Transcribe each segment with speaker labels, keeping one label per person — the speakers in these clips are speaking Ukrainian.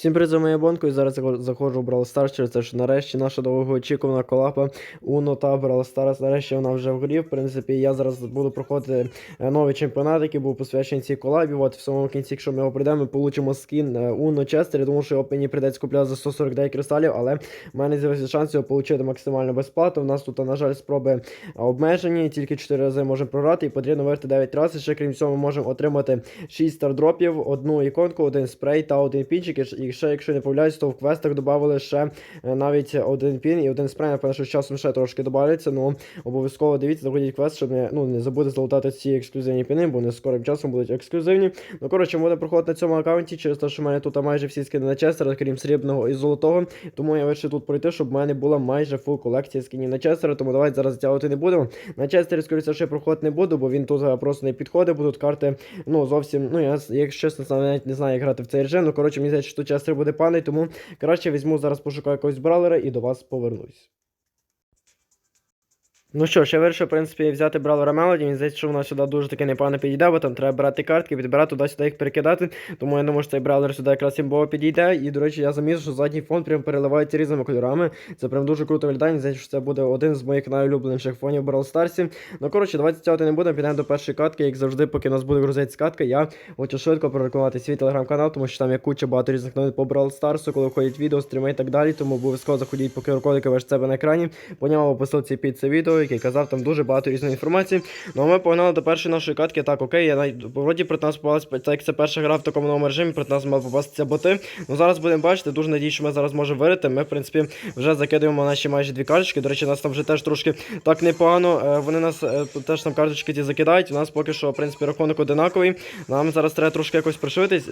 Speaker 1: Всім привіт, за моєю бонкою. Зараз я заходжу в Brawl Stars через те, що нарешті наша довгоочікувана колапа Uno та Brawl Stars. Нарешті вона вже в грі. В принципі, я зараз буду проходити е, новий чемпіонат, який був посвячений цій колабі. От в самому кінці, якщо ми його прийдемо, ми получимо скін е, Uno Честер. Я думаю, що його мені прийдеться купляти за 149 кристалів, але в мене з'явився шанс його отримати максимально безплатно. У нас тут, на жаль, спроби обмежені, тільки 4 рази можемо програти, і потрібно виграти 9 разів. Ще крім цього, ми можемо отримати 6 стардропів, одну іконку, один спрей та один пінчик. І ще, якщо не помиляюсь, то в квестах додали ще е, навіть один пін і один спрей. Напевно, що з часом ще трошки додається. Ну обов'язково дивіться, заходіть квест, щоб не, ну, не забути залутати ці ексклюзивні піни, бо вони скорим часом будуть ексклюзивні. Ну, коротше, ми будемо проходити на цьому аккаунті через те, що в мене тут майже всі скини на Честера, крім срібного і золотого. Тому я вирішив тут пройти, щоб в мене була майже фул колекція скінів на Честера. Тому давайте зараз затягувати не будемо. На Честері, скоріше, ще проходити не буду, бо він тут е, просто не підходить, бо тут карти, ну, зовсім, ну, я, якщо чесно, навіть не знаю, як грати в цей режим. Ну, коротше, мені здається, що тут Честер буде пане, тому краще візьму зараз пошукаю якогось бралера і до вас повернусь. Ну що ж, я вирішив, в принципі, взяти бравлера Мелоді. Мені здається, що вона сюди дуже таки непогано підійде, бо там треба брати картки, відбирати туди-сюди їх перекидати. Тому я думаю, що цей бравлер сюди якраз імбово підійде. І, до речі, я замітив, що задній фон прям переливається різними кольорами. Це прям дуже круто виглядає. Мені здається, що це буде один з моїх найулюбленіших фонів в Brawl Старсі. Ну, коротше, давайте тягати не будемо, підемо до першої катки. Як завжди, поки нас буде грузитися катка, я хочу швидко прорекламувати свій телеграм-канал, тому що там є куча багато різних новин по Brawl Старсу, коли виходять відео, стріми і так далі. Тому обов'язково заходіть по QR-кодику ваш себе на екрані. По ньому по посилці під це відео, який казав, там дуже багато різної інформації. Ну ми погнали до першої нашої катки. Так, окей, я навіть вроді проти нас попалась, так як це перша гра в такому новому режимі, проти нас мали попастися боти. Ну зараз будемо бачити, дуже надію, що ми зараз можемо вирити. Ми, в принципі, вже закидуємо наші майже дві карточки. До речі, нас там вже теж трошки так непогано. Е, Вони нас е, теж там карточки ті закидають. У нас поки що, в принципі, рахунок одинаковий. Нам зараз треба трошки якось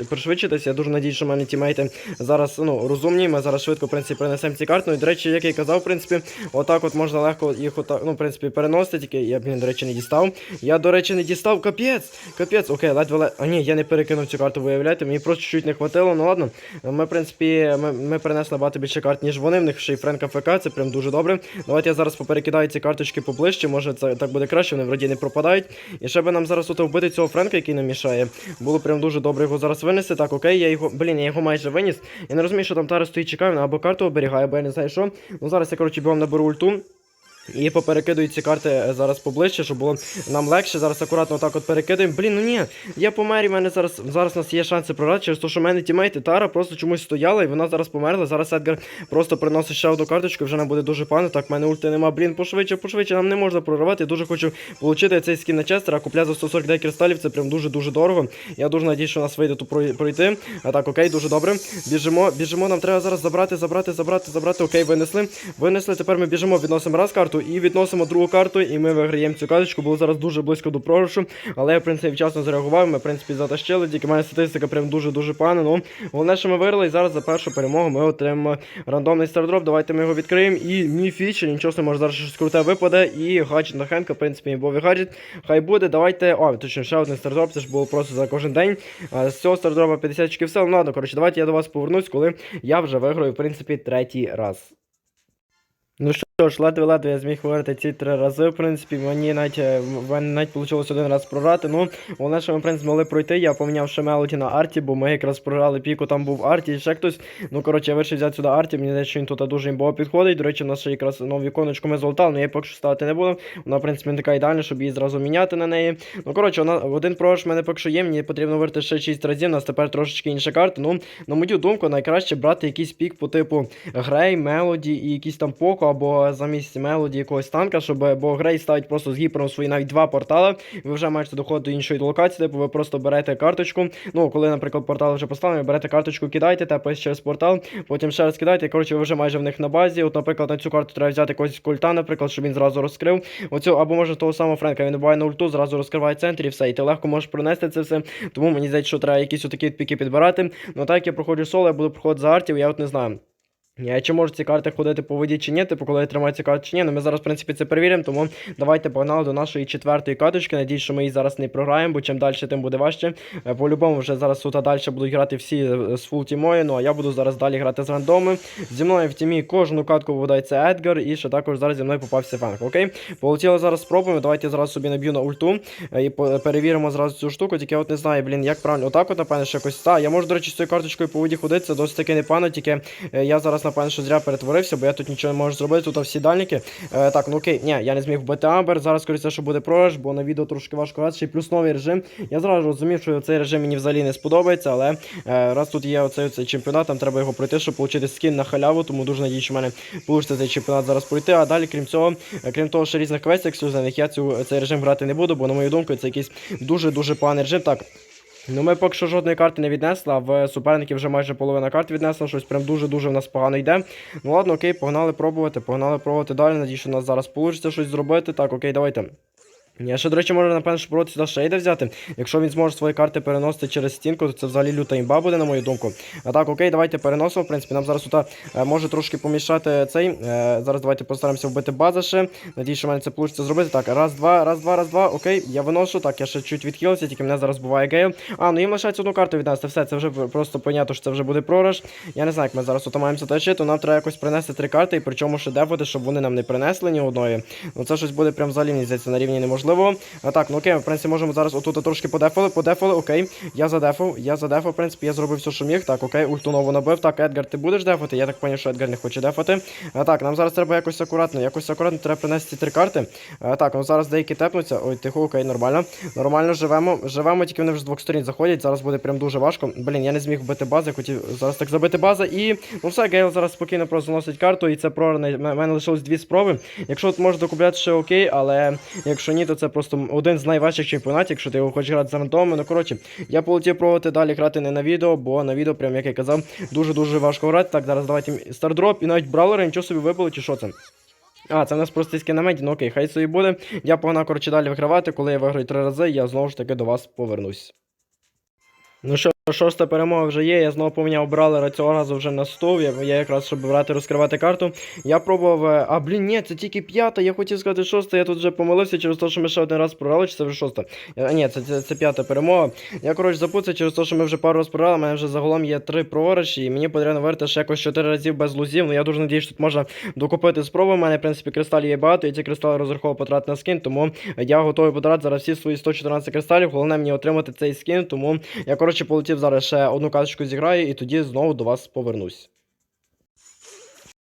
Speaker 1: пришвидшитись. Я дуже надію, що в мене тімейти зараз ну, розумні. Ми зараз швидко, в принципі, принесемо ці карти. Ну і до речі, як я і казав, в принципі, отак от можна легко їх отак, ну, принципі, переносити. Тільки я, блін, до речі, не дістав. Я, до речі, не дістав. Капець! Капець, окей, ледве ледве. А ні, я не перекинув цю карту, виявляєте. Мені просто чуть не хватило. Ну ладно. Ми, в принципі, ми, ми принесли багато більше карт, ніж вони. В них ще й Френка ФК, це прям дуже добре. Давайте я зараз поперекидаю ці карточки поближче. Може це так буде краще, вони вроді не пропадають. І ще би нам зараз тут вбити цього Френка, який нам мішає. Було прям дуже добре його зараз винести. Так, окей, я його. Блін, я його майже виніс. Я не розумію, що там Тара стоїть, чекає, або карту оберігає, або я не знаю що. Ну зараз я, коротше, бігом наберу ульту. І поперекидую ці карти е, зараз поближче, щоб було нам легше. Зараз акуратно отак от перекидаємо. Блін, ну ні, я помер, і в мене зараз зараз у нас є шанси програти, через те, що в мене тімейти Тара просто чомусь стояла, і вона зараз померла. Зараз Едгар просто приносить ще одну карточку, вже нам буде дуже погано. Так, в мене ульти нема. Блін, пошвидше, пошвидше, нам не можна проривати. Я дуже хочу отримати цей скін на Честера, купляти за 149 кристалів, це прям дуже-дуже дорого. Я дуже надію, що нас вийде тут пройти. А так, окей, дуже добре. Біжимо, біжимо, нам треба зараз забрати, забрати, забрати, забрати. Окей, винесли. Винесли. Тепер ми біжимо, відносимо раз карту і відносимо другу карту, і ми виграємо цю карточку. Було зараз дуже близько до програшу, але я, в принципі, вчасно зреагував. Ми, в принципі, затащили. Тільки моя статистика прям дуже-дуже погана. Ну, головне, що ми виграли, і зараз за першу перемогу ми отримаємо рандомний стардроп. Давайте ми його відкриємо. І мій міфічний, нічого не може зараз щось круте випаде. І гаджет на Хенка, в принципі, бовий гаджет. Хай буде. Давайте. О, точно ще один стардроп, це ж було просто за кожен день. З цього стардропа 50 очків сил. Ну ладно, коротше, давайте я до вас повернусь, коли я вже виграю, в принципі, третій раз. Ну що ж, ледве-ледве я зміг виграти ці три рази. В принципі, мені навіть е, в мене навіть вийшло один раз програти. Ну, головне, що ми в принципі могли пройти. Я поміняв Мелоді на Арті, бо ми якраз програли піку, там був Арті і ще хтось. Ну, коротше, я вирішив взяти сюди Арті. Мені здається, що він тут дуже імбово підходить. До речі, у нас ще якраз нову іконочку ми золотали, але я поки що ставити не буду. Вона, в принципі, не така ідеальна, щоб її зразу міняти на неї. Ну, коротше, вона один програш в мене поки що є. Мені потрібно вирити ще 6 разів. У нас тепер трошечки інша карта. Ну, на мою думку, найкраще брати якийсь пік по типу Грей, Мелоді і якийсь там Поко, або замість Мелоді якогось танка, щоб бо Грей ставить просто з гіпером свої навіть два портали. Ви вже маєте доходити до іншої локації, типу ви просто берете карточку. Ну, коли, наприклад, портал вже поставлені, берете карточку, кидаєте, тепаєте через портал, потім ще раз кидаєте, коротше, ви вже майже в них на базі. От, наприклад, на цю карту треба взяти якогось культа, наприклад, щоб він зразу розкрив. Оцю, або може того самого Френка, він буває на ульту, зразу розкриває центр і все. І ти легко можеш пронести це все. Тому мені здається, що треба якісь отакі піки підбирати. Ну так як я проходжу соло, я буду проходити за артів, я от не знаю. Ні, Чи можуть ці карти ходити по воді чи ні, типу, коли я тримаю чи ні. Ну ми зараз, в принципі, це перевіримо, тому давайте погнали до нашої четвертої каточки. Надіюсь, що ми її зараз не програємо, бо чим далі, тим буде важче. Е, По-любому вже зараз тут далі будуть грати всі е, з фул тімою, ну а я буду зараз далі грати з рандоми. Зі мною в тімі кожну катку виводається Едгар, і ще також зараз зі мною попався Фенк. Окей? Полетіли зараз спробуємо. Давайте я зараз собі наб'ю на ульту е, і перевіримо зразу цю штуку. Тільки я от не знаю, блін, як правильно. Отак, от, напевно, ще якось. Та, я можу, до речі, з цією карточкою по воді ходити, це досить таки непогано, тільки я зараз, напевно, що зря перетворився, бо я тут нічого не можу зробити. Тут всі дальники. Е, так, ну окей, ні, я не зміг вбити Амбер. Зараз скоріше, що буде програш, бо на відео трошки важко грати, ще й плюс новий режим. Я зразу розумів, що цей режим мені взагалі не сподобається, але е, раз тут є оцей, оцей чемпіонат, там треба його пройти, щоб отримати скін на халяву, тому дуже надію, що в мене вийде цей чемпіонат зараз пройти. А далі, крім цього, е, крім того, що різних квестів ексклюзивних, я цю, цей режим грати не буду, бо на мою думку, це якийсь дуже-дуже поганий режим. Так. Ну, ми поки що жодної карти не віднесли, а в суперників вже майже половина карт віднесла, щось прям дуже-дуже в нас погано йде. Ну ладно, окей, погнали пробувати, погнали пробувати далі. Надію, що у нас зараз вийде щось зробити. Так, окей, давайте. Я ще, до речі, можу, напевно, спробувати сюди шейда взяти. Якщо він зможе свої карти переносити через стінку, то це взагалі люта імба буде, на мою думку. А так, окей, давайте переносимо. В принципі, нам зараз тут е, може трошки помішати цей. Е, зараз давайте постараємося вбити база ще. Надіюсь, що в мене це вийде зробити. Так, раз, два, раз, два, раз, два. Окей, я виношу. Так, я ще чуть відхилився, тільки мене зараз буває гейл. А, ну їм лишається одну карту віднести. Все, це вже просто понятно, що це вже буде програш. Я не знаю, як ми зараз тут маємо затащити, то нам треба якось принести три карти, і причому ще дефати, щоб вони нам не принесли ні одної. Ну це щось буде прям взагалі, мені здається, на рівні неможливо. А так, ну окей, в принципі, можемо зараз отут трошки подефали, подефали, окей. Я задефав, я задефав, в принципі, я зробив все, що міг. Так, окей, ульту нову набив. Так, Едгар, ти будеш дефати? Я так поняв, що Едгар не хоче дефати. А так, нам зараз треба якось акуратно, якось акуратно треба принести три карти. А, так, ну зараз деякі тепнуться. Ой, тихо, окей, нормально. Нормально живемо. Живемо, тільки вони вже з двох сторін заходять. Зараз буде прям дуже важко. Блін, я не зміг вбити бази, хотів зараз так забити база. І ну все, Гейл зараз спокійно просто заносить карту, і це програне. У мене лишилось дві спроби. Якщо от можеш докупляти ще окей, але якщо ні, то це просто один з найважчих чемпіонатів, якщо ти його хочеш грати з рандомами. Ну коротше, я полетів пробувати далі грати не на відео, бо на відео, прям як я казав, дуже-дуже важко грати. Так, зараз давайте стардроп і навіть бравлери, нічого собі вибили, чи що це? А, це в нас просто скінамент, ну окей, хай собі буде. Я погнав, коротше, далі вигравати. Коли я виграю три рази, я знову ж таки до вас повернусь. Ну що, шоста перемога вже є. Я знову поміняв бравлера цього разу вже на 100. Я, я якраз, щоб брати розкривати карту. Я пробував. е, А, блін, ні, це тільки п'ята. Я хотів сказати шоста. Я тут вже помилився через те, що ми ще один раз програли, чи це вже шоста. А, ні, це, це, це п'ята перемога. Я, коротше, запутався через те, що ми вже пару разів програли. У мене вже загалом є три програші, і мені потрібно вирити ще якось чотири разів без лузів. Ну я дуже надію, що тут можна докупити спробу. У мене, в принципі, кристалів є багато, і ці кристали розраховував потратити на скін, тому я готовий потратити зараз всі свої 114 кристалів. Головне мені отримати цей скін, тому я, коротше, полетів зараз ще одну карточку зіграю і тоді знову до вас повернусь.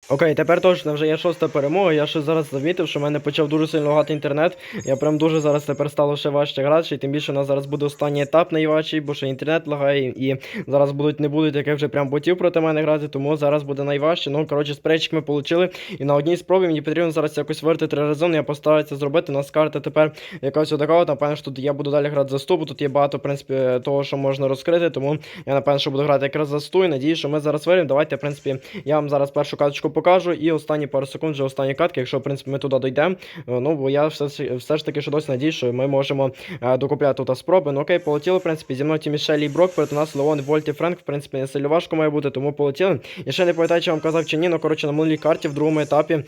Speaker 1: Окей, тепер точно вже є шоста перемога. Я ще зараз замітив, що в мене почав дуже сильно лагати інтернет. Я прям дуже зараз тепер стало ще важче грати, і тим більше у нас зараз буде останній етап найважчий, бо ще інтернет лагає, і зараз будуть не будуть яких вже прям ботів проти мене грати, тому зараз буде найважче. Ну, коротше, спречик ми отримали. І на одній спробі мені потрібно зараз якось вирити три рази. Я постараюся зробити. У нас карта тепер якась отака. Напевно, що тут я буду далі грати за ступу. Тут є багато, в принципі, того, що можна розкрити, тому я напевно, що буду грати якраз за сту. І надію, що ми зараз виримо. Давайте, в принципі, я вам зараз першу карточку покажу. І останні пару секунд вже останні катки, якщо в принципі ми туди дійдемо. Е, Ну, бо я все, все ж таки що досі надію, що ми можемо е, докупляти тут спроби. Ну окей, полетіли, в принципі, зі мною ті Мішелі і Брок, проти нас Леон, Вольт і Френк, в принципі, не сильно важко має бути, тому полетіли. Я ще не пам'ятаю, чи вам казав чи ні, ну коротше на минулій карті в другому етапі е,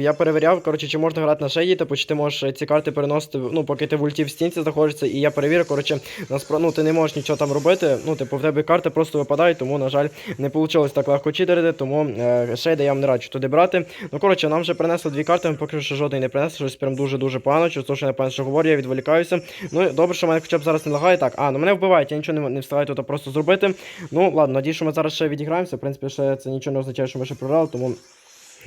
Speaker 1: я перевіряв, коротше, чи можна грати на шеї, типу, чи ти можеш ці карти переносити, ну, поки ти в ульті в стінці знаходишся, і я перевірив, коротше, наспро... ну, ти не можеш нічого там робити. Ну, типу, в тебе карти просто випадають, тому, на жаль, не вийшло так легко читерити, тому шейда я вам не раджу туди брати. Ну, коротше, нам вже принесли дві карти, ми поки що жодної не принесли, щось прям дуже-дуже погано, через те, що я напевно, що говорю, я відволікаюся. Ну, добре, що мене хоча б зараз не лагає. Так, а, ну мене вбивають, я нічого не, не встигаю тут просто зробити. Ну, ладно, надію, що ми зараз ще відіграємося. В принципі, ще це нічого не означає, що ми ще програли, тому.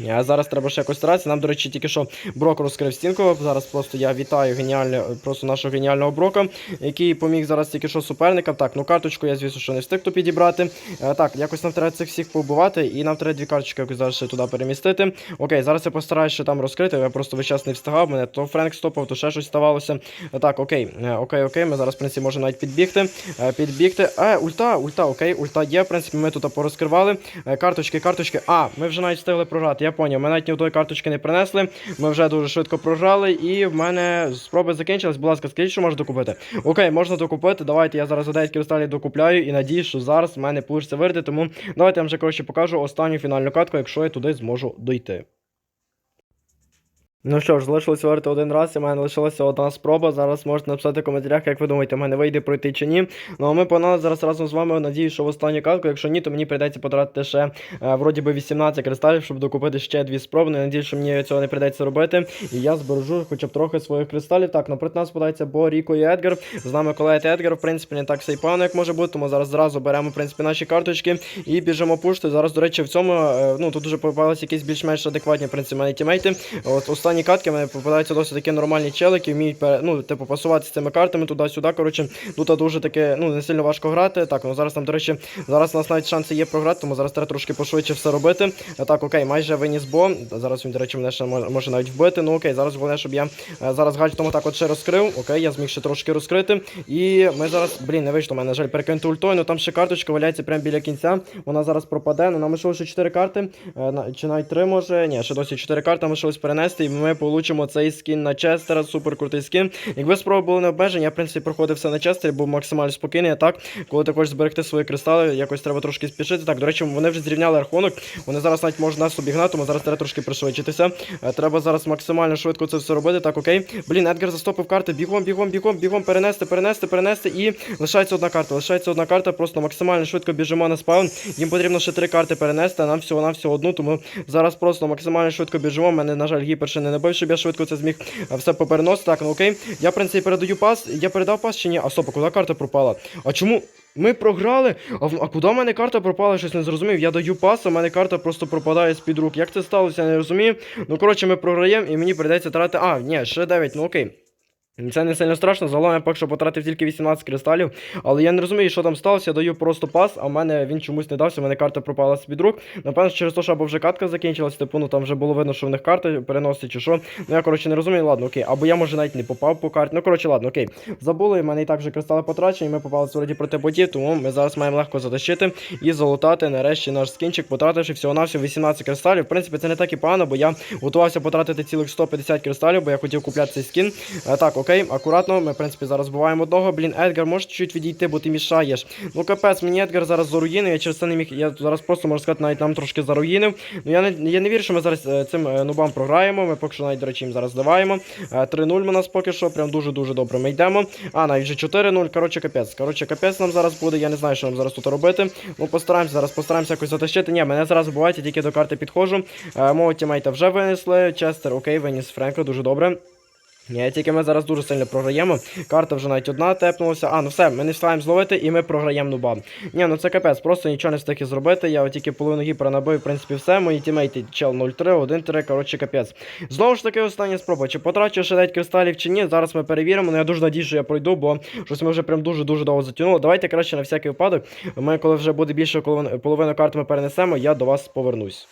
Speaker 1: А зараз треба ще якось старатися. Нам, до речі, тільки що Брок розкрив стінку. Зараз просто я вітаю геніально, просто нашого геніального Брока, який поміг зараз тільки що суперникам. Так, ну карточку я, звісно, що не встиг то підібрати. Е, так, якось нам треба цих всіх побувати, і нам треба дві карточки якось зараз ще туди перемістити. Окей, зараз я постараюся ще там розкрити. Я просто весь час не встигав. Мене то Френк стопав, то ще щось ставалося. Е, так, окей, е, окей, окей. Ми зараз, в принципі, можемо навіть підбігти. Підбігти. Е, ульта, ульта, окей, ульта є. В принципі, ми тут порозкривали. Карточки, карточки. А, ми вже навіть встигли програти. Я поняв. Ми навіть ні одної карточки не принесли. Ми вже дуже швидко прожали, і в мене спроби закінчились. Будь ласка, скажіть, що можна докупити. Окей, можна докупити. Давайте я зараз за 9 кристалів докупляю і надіюсь, що зараз в мене вийде вирити. Тому давайте я вже коротше покажу останню фінальну катку, якщо я туди зможу дойти. Ну що ж, залишилось варити один раз, і в мене лишилася одна спроба. Зараз можете написати в коментарях, як ви думаєте, в мене вийде пройти чи ні. Ну а ми погнали зараз разом з вами. Надіюсь, що в останню катку. Якщо ні, то мені прийдеться потратити ще е, вроді би 18 кристалів, щоб докупити ще дві спроби. Ну, я надіюсь, що мені цього не прийдеться робити. І я збережу хоча б трохи своїх кристалів. Так, напроти нас подається Бо, Ріко і Едгар. З нами колега Едгар, в принципі, не так все й погано, як може бути. Тому зараз зразу беремо в принципі наші карточки і біжимо пушти. Зараз, до речі, в цьому е, ну тут дуже попалися якісь більш-менш адекватні в принципі мене тімейти. От останні катки в мене попадаються досить такі нормальні челики, вміють ну, типу, пасувати з цими картами туди-сюди. Коротше, тут дуже таке, ну, не сильно важко грати. Так, ну зараз там, до речі, зараз у нас навіть шанси є програти, тому зараз треба трошки пошвидше все робити. А, так, окей, майже виніс бо. Зараз він, до речі, мене ще може, навіть вбити. Ну окей, зараз головне, щоб я е, зараз гаджетом так от ще розкрив. Окей, я зміг ще трошки розкрити. І ми зараз, блін, не вийшло, мене, на жаль, перекинути ультою, ну там ще карточка валяється прямо біля кінця. Вона зараз пропаде. Ну, нам ще 4 карти, е, чи навіть 3 може. Ні, ще досі 4 карти нам лишилось перенести, і ми получимо цей скін на Честера, супер крутий скін. Якби спроби були не обмежені, я в принципі проходив все на Честері, був максимально спокійний. А так, коли також зберегти свої кристали, якось треба трошки спішити. Так, до речі, вони вже зрівняли рахунок. Вони зараз навіть можуть нас обігнати, тому зараз треба трошки пришвидшитися. Е, Треба зараз максимально швидко це все робити. Так, окей. Блін, Едгар застопив карти. Бігом, бігом, бігом, бігом, перенести, перенести, перенести. І лишається одна карта. Лишається одна карта, просто максимально швидко біжимо на спаун. Їм потрібно ще три карти перенести, а нам всього на всього одну. Тому зараз просто максимально швидко біжимо. Мене, на жаль, гіпер ще не набив, щоб я швидко це зміг е, все попереносити. Так, ну окей. Я, в принципі, передаю пас. Я передав пас чи ні? А стоп, а куди карта пропала? А чому? Ми програли. А, а куди в мене карта пропала? Щось не зрозумів. Я даю пас, а в мене карта просто пропадає з-під рук. Як це сталося, я не розумію. Ну, коротше, ми програємо і мені прийдеться тратити. А, ні, ще 9, ну окей. Це не сильно страшно, загалом я поки що потратив тільки 18 кристалів, але я не розумію, що там сталося, я даю просто пас, а в мене він чомусь не дався, в мене карта пропала з-під рук. Напевно, через те, що або вже катка закінчилась, типу, ну там вже було видно, що в них карта переносить чи що. Ну я коротше не розумію, ладно, окей. Або я може навіть не попав по карті. Ну коротше, ладно, окей. Забули, в мене і так вже кристали потрачені, ми попали вроді проти ботів, тому ми зараз маємо легко затащити і залутати нарешті наш скінчик, потративши всього-навсього 18 кристалів. В принципі, це не так і погано, бо я готувався потратити цілих 150 кристалів, бо я хотів купляти цей скін. Е, так, окей, акуратно. Ми, в принципі, зараз вбиваємо одного. Блін, Едгар, можеш чуть відійти, бо ти мішаєш. Ну капець, мені Едгар зараз заруїнив, я через це не міг. Я зараз просто можу сказати, навіть нам трошки заруїнив. Ну я не я не вірю, що ми зараз е, цим е, нубам програємо. Ми поки що навіть, до речі, їм зараз зливаємо. Е, 3-0 у нас поки що, прям дуже-дуже добре. Ми йдемо. А, навіть вже 4-0. Коротше, капець. Коротше, капець нам зараз буде. Я не знаю, що нам зараз тут робити. Ну, постараємося зараз, постараємося якось затащити. Ні, мене зараз бувають, я тільки до карти підходжу. Е, мого тімейта вже винесли. Честер, окей, виніс Френка, дуже добре. Ні, тільки ми зараз дуже сильно програємо. Карта вже навіть одна тепнулася. А, ну все, ми не встигаємо зловити і ми програємо нуба. Ні, ну це капець, просто нічого не встиг зробити. Я от тільки половину гіпера набив, в принципі, все. Мої тімейти чел 0-3, 1-3, коротше, капець. Знову ж таки, остання спроба. Чи потрачу ще 9 кристалів чи ні? Зараз ми перевіримо. Ну я дуже надію, що я пройду, бо щось ми вже прям дуже-дуже довго затягнули. Давайте краще на всякий випадок. Ми, коли вже буде більше половини, карт ми перенесемо, я до вас повернусь.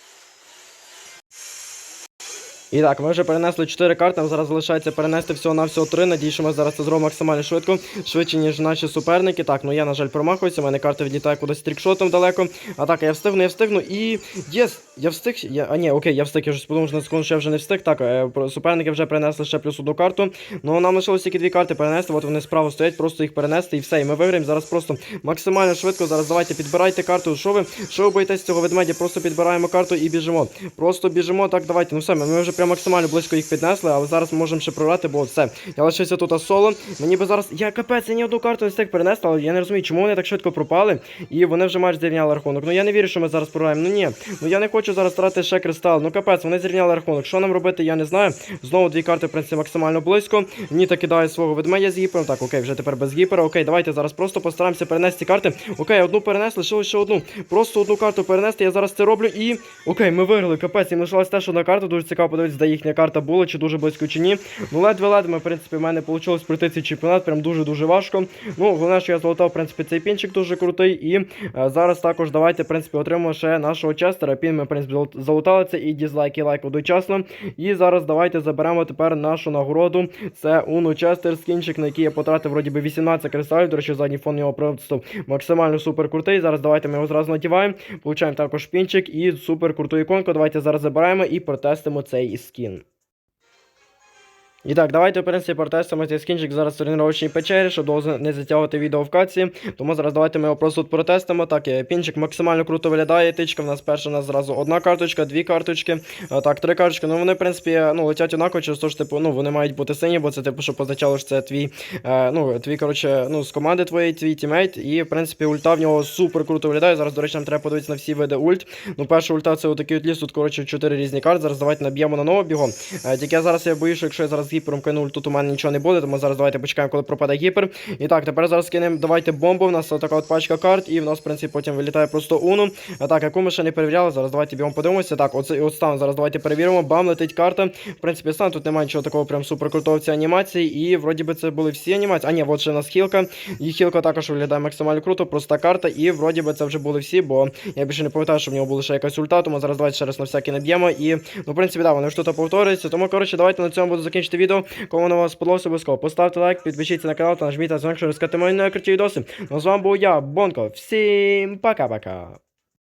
Speaker 1: І так, ми вже перенесли 4 карти, нам зараз залишається перенести всього на всього 3. Надію, що ми зараз це зробимо максимально швидко, швидше, ніж наші суперники. Так, ну я, на жаль, промахуюся, у мене карта відлітає кудись трікшотом далеко. А так, я встигну, я встигну і. Єс! Я встиг. Я... А ні, окей, я встиг, я вже подумав, що на секунду, що я вже не встиг. Так, е, суперники вже перенесли ще плюс одну карту. Ну нам лишилось тільки дві карти перенести, от вони справа стоять, просто їх перенести і все. І ми виграємо зараз просто максимально швидко. Зараз давайте підбирайте карту. Що ви? Що ви боїтесь цього ведмедя? Просто підбираємо карту і біжимо. Просто біжимо. Так, давайте. Ну все, ми вже прям максимально близько їх піднесли, але зараз ми можемо ще програти, бо все. Я лишився тут соло. Мені би зараз. Я капець, я ні одну карту не встиг перенести, але я не розумію, чому вони так швидко пропали. І вони вже майже зрівняли рахунок. Ну я не вірю, що ми зараз програємо. Ну ні. Ну я не хочу зараз тратити ще кристал. Ну капець, вони зрівняли рахунок. Що нам робити, я не знаю. Знову дві карти, в принципі, максимально близько. Ніта кидає свого ведмедя з гіпером. Так, окей, вже тепер без гіпера. Окей, давайте зараз просто постараємося перенести карти. Окей, одну перенесли, лишилось ще одну. Просто одну карту перенести. Я зараз це роблю і. Окей, ми виграли. Капець, їм лишилась теж одна карта. Дуже цікаво подивитися. Подивитися, де їхня карта була, чи дуже близько, чи ні. Ну, ледве-ледве, в принципі, в мене вийшло пройти цей чемпіонат, прям дуже-дуже важко. Ну, головне, що я золотав, в принципі, цей пінчик дуже крутий. І е, зараз також давайте, в принципі, отримаємо ще нашого Честера. Пін ми, в принципі, залутали це і дізлайк, і лайк одночасно. І зараз давайте заберемо тепер нашу нагороду. Це Уну Честер скінчик, на який я потратив вроді би 18 кристалів. До речі, задній фон його просто максимально супер крутий. Зараз давайте ми його зразу надіваємо. Получаємо також пінчик і супер круту іконку. Давайте зараз забираємо і протестимо цей скін. І так, давайте, в принципі, протестимо цей скінчик зараз в тренувачній печері, щоб довго не затягувати відео в каці. Тому зараз давайте ми його просто тут протестимо. Так, е, пінчик максимально круто виглядає. Тичка в нас перша у нас зразу одна карточка, дві карточки, так, три карточки. Ну вони, в принципі, ну, летять однаково, через те, що типу, ну, вони мають бути сині, бо це типу, що позначало, що це твій, е, ну, твій, коротше, ну, з команди твоєї, твій тімейт. І, в принципі, ульта в нього супер круто виглядає. Зараз, до речі, нам треба подивитися на всі види ульт. Ну, перша ульта це отакий от ліс, тут, коротше, чотири різні карти. Зараз давайте наб'ємо на нову бігом. Е, Тільки я зараз я боюсь, що якщо я зараз гіпером кину тут у мене нічого не буде, тому зараз давайте почекаємо, коли пропаде гіпер. І так, тепер зараз кинемо, давайте бомбу. У нас така от пачка карт, і в нас, в принципі, потім вилітає просто уну. А так, яку ми ще не перевіряли, зараз давайте бігом подивимося. Так, оцей от стан зараз давайте перевіримо. Бам, летить карта. В принципі, стан тут немає нічого такого прям супер крутого в цій анімації. І вроді би це були всі анімації. А ні, от ще у нас хілка. І хілка також виглядає максимально круто, проста карта. І вроді би це вже були всі, бо я більше не пам'ятаю, що в нього була ще якась ульта, тому зараз давайте ще раз на всякий наб'ємо. І, ну, в принципі, да, вони ж тут повторюються. Тому, коротше, давайте на цьому буду закінчити відео. Кому воно вам сподобалося, обов'язково поставте лайк, підпишіться на канал та нажміть на дзвінок, щоб розкати мої найкруті відоси. Ну, з вами був я, Бонко. Всім пока-пока.